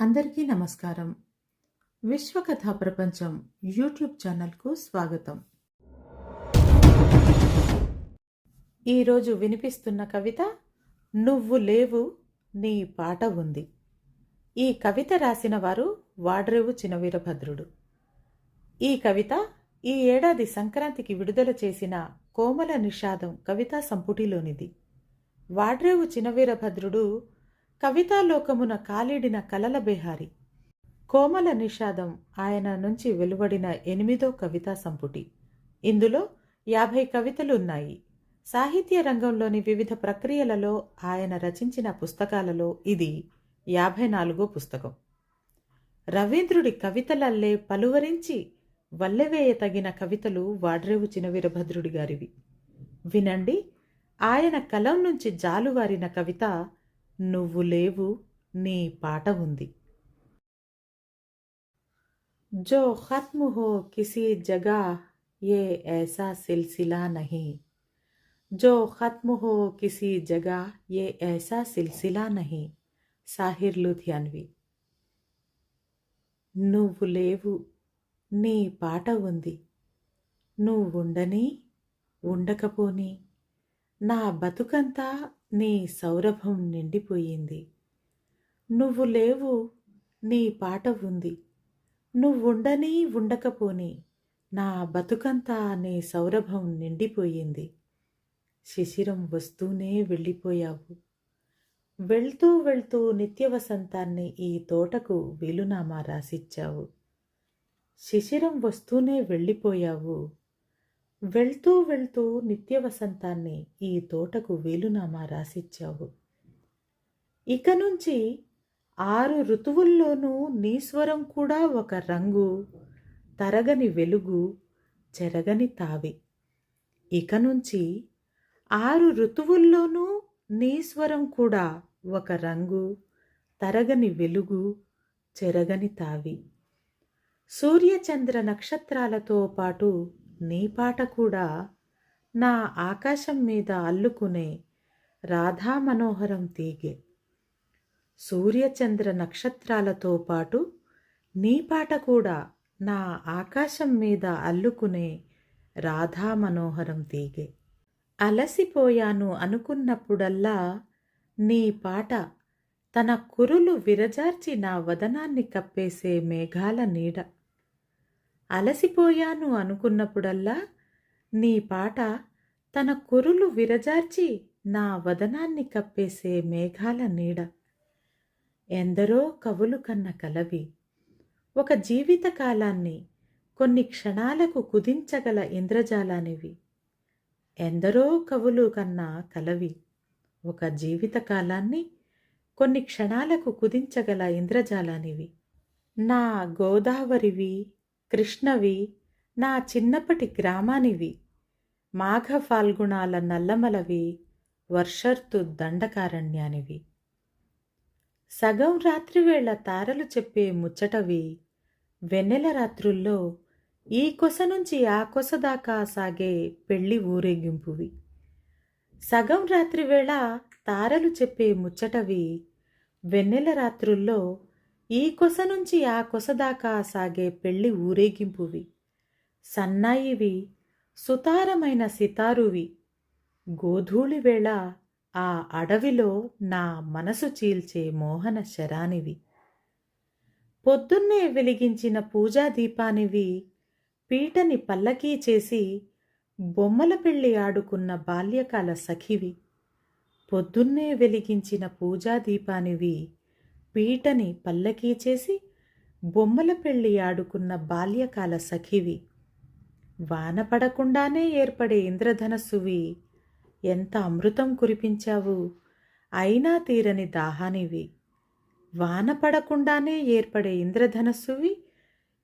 అందరికీ నమస్కారం. విశ్వకథా ప్రపంచం యూట్యూబ్ ఛానల్కు స్వాగతం. ఈరోజు వినిపిస్తున్న కవిత నువ్వు లేవు నీ పాట ఉంది ఈ కవిత రాసిన వారు వాడ్రేవు చినవీరభద్రుడు. ఈ కవిత ఈ ఏడాది సంక్రాంతికి విడుదల చేసిన కోమల నిషాదం కవితా సంపుటిలోనిది. వాడ్రేవు చినవీరభద్రుడు కవితాలోకమున కాలిడిన కలల బేహారి కోమల నిషాదం ఆయన నుంచి వెలువడిన ఎనిమిదో కవితా సంపుటి. ఇందులో యాభై కవితలు ఉన్నాయి సాహిత్య రంగంలోని వివిధ ప్రక్రియలలో ఆయన రచించిన పుస్తకాలలో ఇది యాభై నాలుగో పుస్తకం. రవీంద్రుడి కవితలల్లే పలువరించి వల్లెవేయ తగిన కవితలు వాడ్రేవు చినవీరభద్రుడి గారివి. వినండి ఆయన కలం నుంచి జాలువారిన కవిత నువ్వు లేవు నీ పాట ఉంది. జో ఖత్మ హో కిసి జగా ఏ ఐసా సిల్సిలా నహీ. జో ఖత్మ హో కిసి జగా ఏ ఐసా సిల్సిలా నహీ. సాహిర్ లుధియాన్వి నువ్వు లేవు నీ పాట ఉంది. నువ్వుండని ఉండకపోని. నా బతుకంతా నీ సౌరభం నిండిపోయింది. నువ్వు లేవు నీ పాట ఉంది. నువ్వుండని ఉండకపోని నా బతుకంతా నీ సౌరభం నిండిపోయింది. శిశిరం వస్తూనే వెళ్ళిపోయావు. వెళ్తూ వెళ్తూ నిత్యవసంతాన్ని ఈ తోటకు వీలునామా రాసిచ్చావు. శిశిరం వస్తూనే వెళ్ళిపోయావు. వెళ్తూ వెళ్తూ నిత్య వసంతాన్ని ఈ తోటకు వేలునామా రాసిచ్చావు. ఇక నుంచి ఆరు ఋతువుల్లోనూ నీ స్వరం కూడా ఒక రంగు తరగని వెలుగు చెరగని తావి. ఇక నుంచి ఆరు ఋతువుల్లోనూ నీ స్వరం కూడా ఒక రంగు తరగని వెలుగు చెరగని తావి. సూర్యచంద్ర నక్షత్రాలతో పాటు నీ పాట కూడా నా ఆకాశం మీద అల్లుకునే రాధా మనోహరం తీగే. సూర్యచంద్ర నక్షత్రాలతో పాటు నీ పాట కూడా నా ఆకాశం మీద అల్లుకునే రాధా మనోహరం తీగే. అలసిపోయాను అనుకున్నప్పుడల్లా నీ పాట తన కురులు విరజార్చి నా వదనాన్ని కప్పేసే మేఘాల నీడ. అలసిపోయాను అనుకున్నప్పుడల్లా నీ పాట తన కురులు విరజార్చి నా వదనాన్ని కప్పేసే మేఘాల నీడ. ఎందరో కవులు కన్న కలవి ఒక జీవితకాలాన్ని కొన్ని క్షణాలకు కుదించగల ఇంద్రజాలానివి. ఎందరో కవులు కన్నా కలవి ఒక జీవితకాలాన్ని కొన్ని క్షణాలకు కుదించగల ఇంద్రజాలానివి. నా గోదావరివి కృష్ణవి నా చిన్నప్పటి గ్రామానివి. మాఘ ఫాల్గుణాల నల్లమలవి వర్షర్తు దండకారణ్యానివి. సగం రాత్రివేళ తారలు చెప్పే ముచ్చటవి వెన్నెల రాత్రుల్లో ఈ కొస నుంచి ఆ కొస దాకా సాగే పెళ్ళి ఊరేగింపువి. సగం రాత్రివేళ తారలు చెప్పే ముచ్చటవి వెన్నెల రాత్రుల్లో ఈ కొస నుంచి ఆ కొస దాకా సాగే పెళ్ళి ఊరేగింపువి. సన్నాయివి సుతారమైన సితారువి. గోధూళి వేళ ఆ అడవిలో నా మనసు చీల్చే మోహన శరానివి. పొద్దున్నే వెలిగించిన పూజా దీపానివి పీటని పల్లకీ చేసి బొమ్మల పెళ్ళి ఆడుకున్న బాల్యకాల సఖివి. పొద్దున్నే వెలిగించిన పూజా దీపానివి పీటని పల్లకీ చేసి బొమ్మల పెళ్ళి ఆడుకున్న బాల్యకాల సఖివి. వాన పడకుండానే ఏర్పడే ఇంద్రధనస్సువి. ఎంత అమృతం కురిపించావు? అయినా తీరని దాహానివి. వాన పడకుండానే ఏర్పడే ఇంద్రధనస్సువి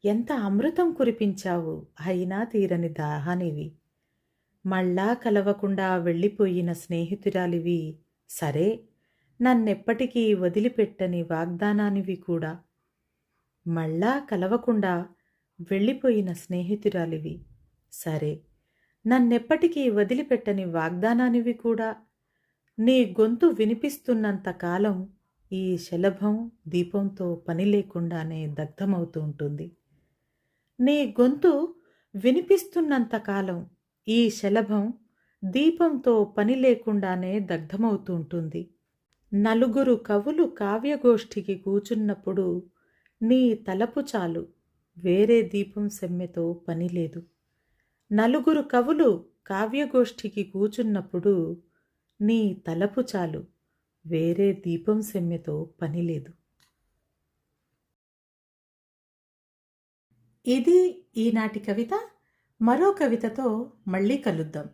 ఎంత అమృతం కురిపించావు? అయినా తీరని దాహానివి. మళ్ళా కలవకుండా వెళ్ళిపోయిన స్నేహితురాలివి. సరే నన్నెప్పటికీ వదిలిపెట్టని వాగ్దానానివి కూడా. మళ్ళా కలవకుండా వెళ్ళిపోయిన స్నేహితురాలివి. సరే నన్నెప్పటికీ వదిలిపెట్టని వాగ్దానానివి కూడా. నీ గొంతు వినిపిస్తున్నంత కాలం ఈ శలభం దీపంతో పని లేకుండానే దగ్ధమవుతూ ఉంటుంది. నీ గొంతు వినిపిస్తున్నంత కాలం ఈ శలభం దీపంతో పని లేకుండానే దగ్ధమవుతూ ఉంటుంది. నలుగురు కవులు కావ్యగోష్ఠికి కూచున్నప్పుడు నీ తలపు చాలు. వేరే దీపం సెమ్మెతో పని లేదు. నలుగురు కవులు కావ్యగోష్ఠికి కూచున్నప్పుడు నీ తలపు చాలు. వేరే దీపం సెమ్మెతో పని లేదు. ఇది ఈనాటి కవిత. మరో కవితతో మళ్ళీ కలుద్దాం.